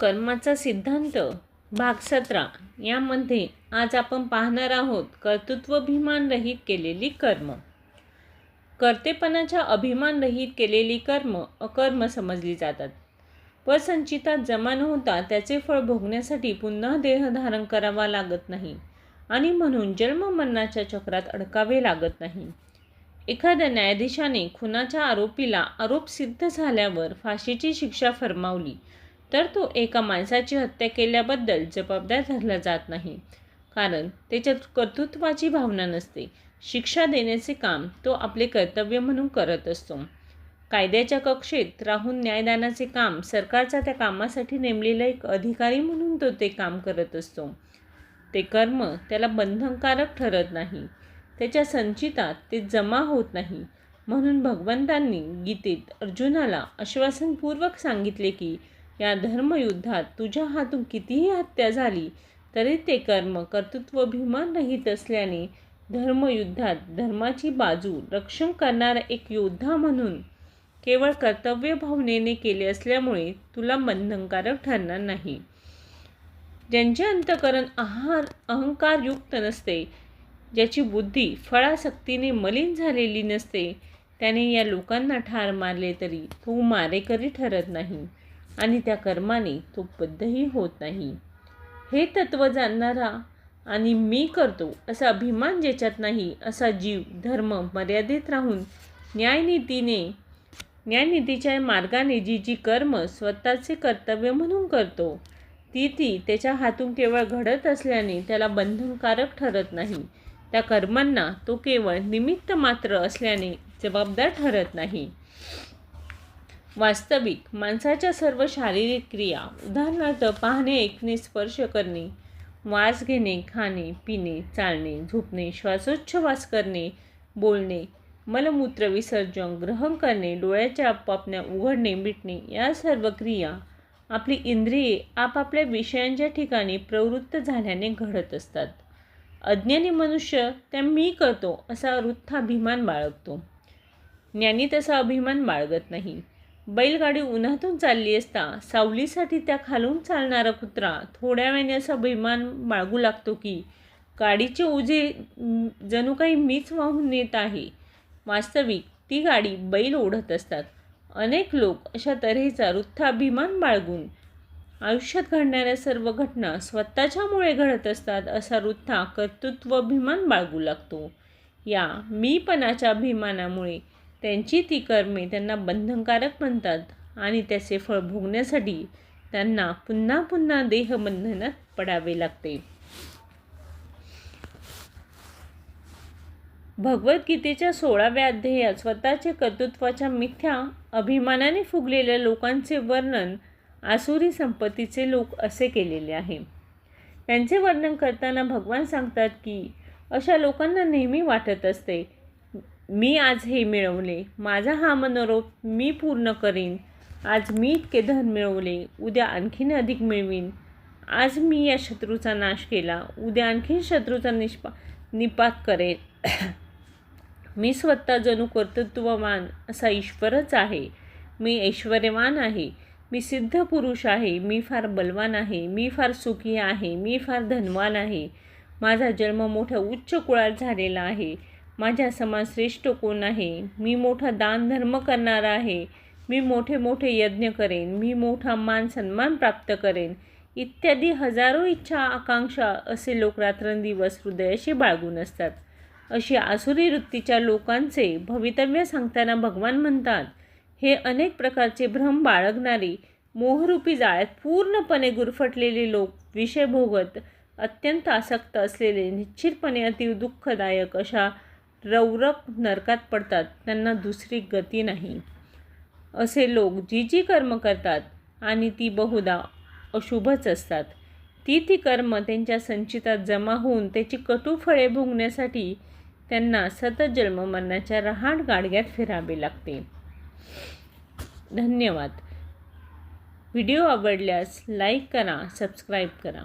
कर्माचा सिद्धांत भाग सतरा यामध्ये आज आपण पाहणार आहोत कर्तृत्वाभिमान रहित केलेली कर्म. कर्तेपणाच्या अभिमान रहित केलेली कर्म अकर्म समजली जातात. व संचितात जमा न होता त्याचे फळ भोगण्यासाठी पुन्हा देह धारण करावा लागत नाही आणि म्हणून जन्ममरणाच्या चक्रात अडकावे लागत नाही. एखाद्या न्यायाधीशाने खुनाच्या आरोपीला आरोप सिद्ध झाल्यावर फाशीची शिक्षा फरमावली. तर तो एका माणसाची हत्या केल्याबद्दल जबाबदार धरला जात नाही. कारण त्याच्यात कर्तृत्वाची भावना नसते. शिक्षा देण्याचे काम तो आपले कर्तव्य म्हणून करत असतो. कायद्याच्या कक्षेत राहून न्यायदानाचे काम सरकारचा त्या कामासाठी नेमलेला एक अधिकारी म्हणून तो ते काम करत असतो. ते कर्म त्याला बंधनकारक ठरत नाही. त्याच्या संचितात ते जमा होत नाही. म्हणून भगवंतांनी गीतेत अर्जुनाला आश्वासनपूर्वक सांगितले की या धर्मयुद्धात तुझ्या हातून कितीही हत्या झाली तरी ते कर्म कर्तृत्वाभिमान रहित असल्याने धर्मयुद्धात धर्माची बाजू रक्षण करणारा एक योद्धा म्हणून केवळ कर्तव्य भावनेने केले असल्यामुळे तुला बंधनकारक ठरणार नाही. ज्यांचे अंतकरण आहार अहंकारयुक्त नसते ज्याची बुद्धी फळासक्तीने मलिन झालेली नसते त्याने या लोकांना ठार मारले तरी तू मारेकरी ठरत नाही. आणि त्या कर्माने तो बद्धही होत नाही. हे तत्त्व जाणणारा आणि मी करतो असा अभिमान ज्याच्यात नाही असा जीव धर्म मर्यादित राहून न्यायनीतीने न्यायनीतीच्या मार्गाने जी जी कर्म स्वतःचे कर्तव्य म्हणून करतो ती ती त्याच्या हातून केवळ घडत असल्याने त्याला बंधनकारक ठरत नाही. त्या कर्मांना तो केवळ निमित्त मात्र असल्याने जबाबदार ठरत नाही. वास्तविक माणसाच्या सर्व शारीरिक क्रिया उदाहरणार्थ पाहणे ऐकणे स्पर्श करणे वास घेणे खाणे पिणे चालणे झोपणे श्वासोच्छवास करणे बोलणे मलमूत्र विसर्जन ग्रहण करणे डोळ्याच्या आपापण्या उघडणे मिटणे या सर्व क्रिया आपली इंद्रिये आपापल्या विषयांच्या ठिकाणी प्रवृत्त झाल्याने घडत असतात. अज्ञानी मनुष्य त्या मी करतो असा वृत्थाभिमान बाळगतो. ज्ञानी तसा अभिमान बाळगत नाही. बैलगाडी उन्हातून चालली असता सावलीसाठी त्या खालून चालणारा कुत्रा थोड्या वेळाने असा अभिमान बाळगू लागतो की गाडीचे ओझे जणू काही मीच वाहून नेत आहे. वास्तविक ती गाडी बैल ओढत असतात. अनेक लोक अशा तऱ्हेचा वृत्थाभिमान बाळगून आयुष्यात घडणाऱ्या सर्व घटना स्वतःच्यामुळे घडत असतात असा वृत्था कर्तृत्वभिमान बाळगू लागतो. या मीपणाच्या अभिमानामुळे त्यांची ती कर्मे त्यांना बंधनकारक म्हणतात आणि त्याचे फळ भोगण्यासाठी त्यांना पुन्हा पुन्हा देहबंधनात पडावे लागते. भगवद्गीतेच्या सोळाव्या अध्यायात स्वतःचे कर्तृत्वाच्या मिथ्या अभिमानाने फुगलेल्या लोकांचे वर्णन आसुरी संपत्तीचे लोक असे केलेले आहे. त्यांचे वर्णन करताना भगवान सांगतात की अशा लोकांना नेहमी वाटत असते मी आज हे मिळवले. माझा हा मनोरोप मी पूर्ण करीन. आज मी इतके धन मिळवले उद्या आणखीन अधिक मिळवीन. आज मी या शत्रूचा नाश केला उद्या आणखीन शत्रूचा निष्पा निपात करेन. मी स्वतः जणू कर्तृत्ववान असा ईश्वरच आहे. मी ऐश्वर्यवान आहे. मी सिद्ध पुरुष आहे. मी फार बलवान आहे. मी फार सुखी आहे. मी फार धनवान आहे. माझा जन्म मोठ्या उच्च कुळात झालेला आहे. माझ्या समाज श्रेष्ठ कोण आहे? मी मोठा दानधर्म करणारा आहे. मी मोठे मोठे यज्ञ करेन. मी मोठा मान सन्मान प्राप्त करेन. इत्यादी हजारो इच्छा आकांक्षा असे लोक रात्रंदिवस हृदयाशी बाळगून असतात. अशी आसुरी वृत्तीच्या लोकांचे भवितव्य सांगताना भगवान म्हणतात हे अनेक प्रकारचे भ्रम बाळगणारी मोहरूपी जाळ्यात पूर्णपणे गुरफटलेले लोक विषय भोगत अत्यंत आसक्त असलेले निश्चितपणे अति दुःखदायक अशा रौरप नरकात पडतात त्यांना दुसरी गती नाही. असे लोक जी जी कर्म करतात आणि ती बहुधा अशुभच असतात. ती ती कर्म त्यांच्या संचितात जमा होऊन त्याची कटू फळे भोगण्यासाठी त्यांना सतत जन्ममरणाच्या रहाट गाडग्यात फिरावे लागते. धन्यवाद. व्हिडिओ आवडल्यास लाईक करा सबस्क्राईब करा.